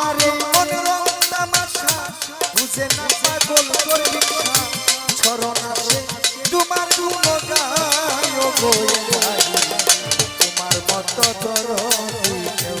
আমারে মনোরম তামাশা, বুঝে না পাগল করবি ছরণ আসে তোমার গুণগান বয়ে তোমার মত তর কেউ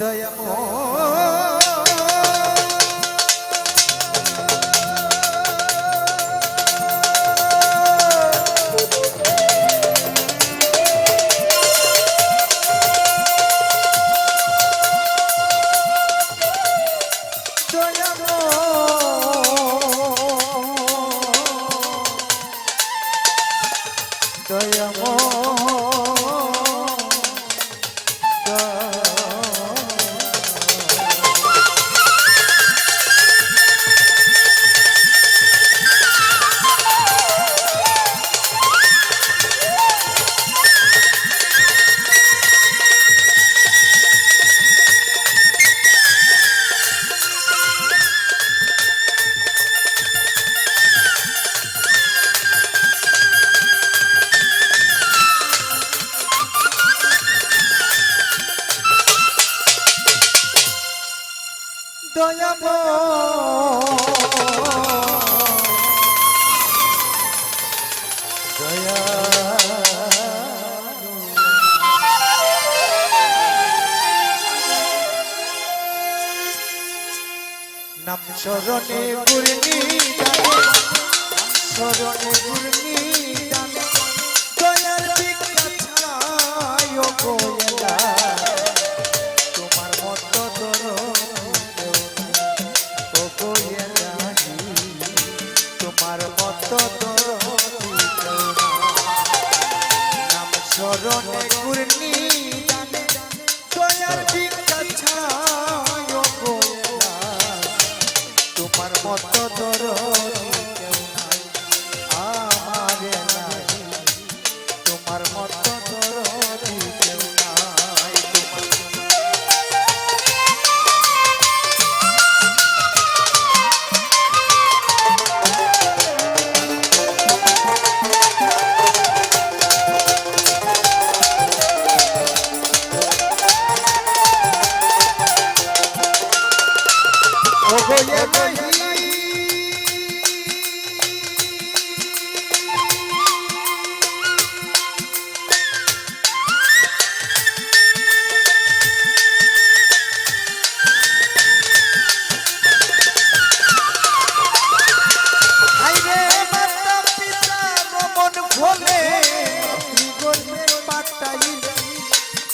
దయమో দয়াব নাম শরণে পূর্ণি শরণে পূর্ণি দয়াল বিখ্যাত ছায় চরণে ঘূর্ণি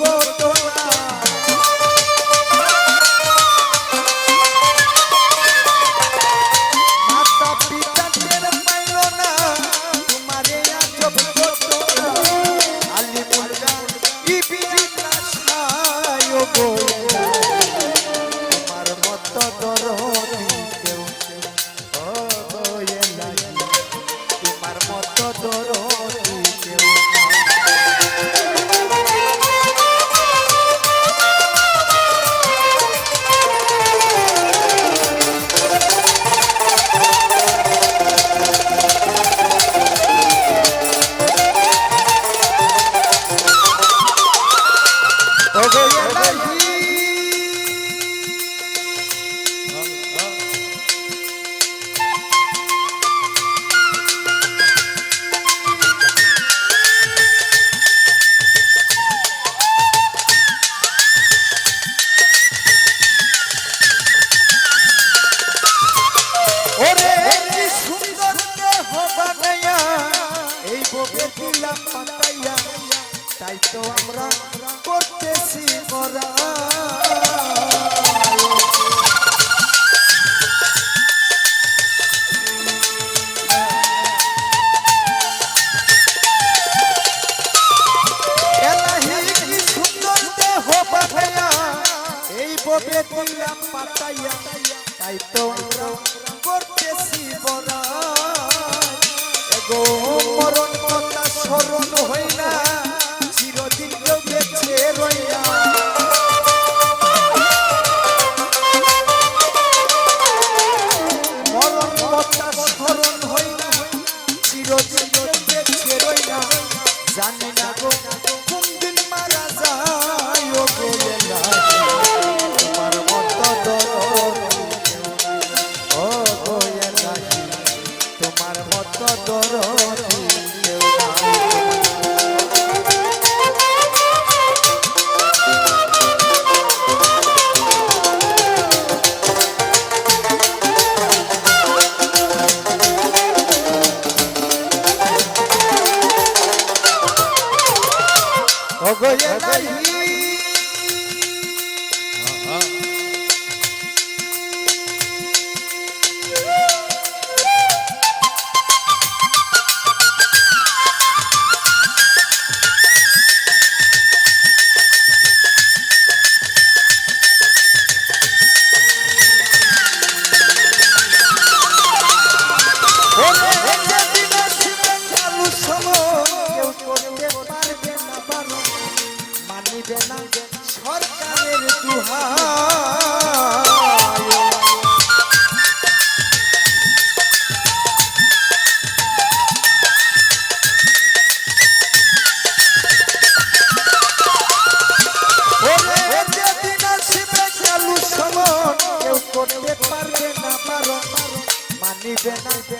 Coco. তাই তো আমরা করতেছি করা পাতাইয়া তাই তো আমরা করতেছি বড় গো মরণ কথা স্মরণ হই না। Agora aí. সরকারের দুহার করতে পারবে না পারো মানিবে না।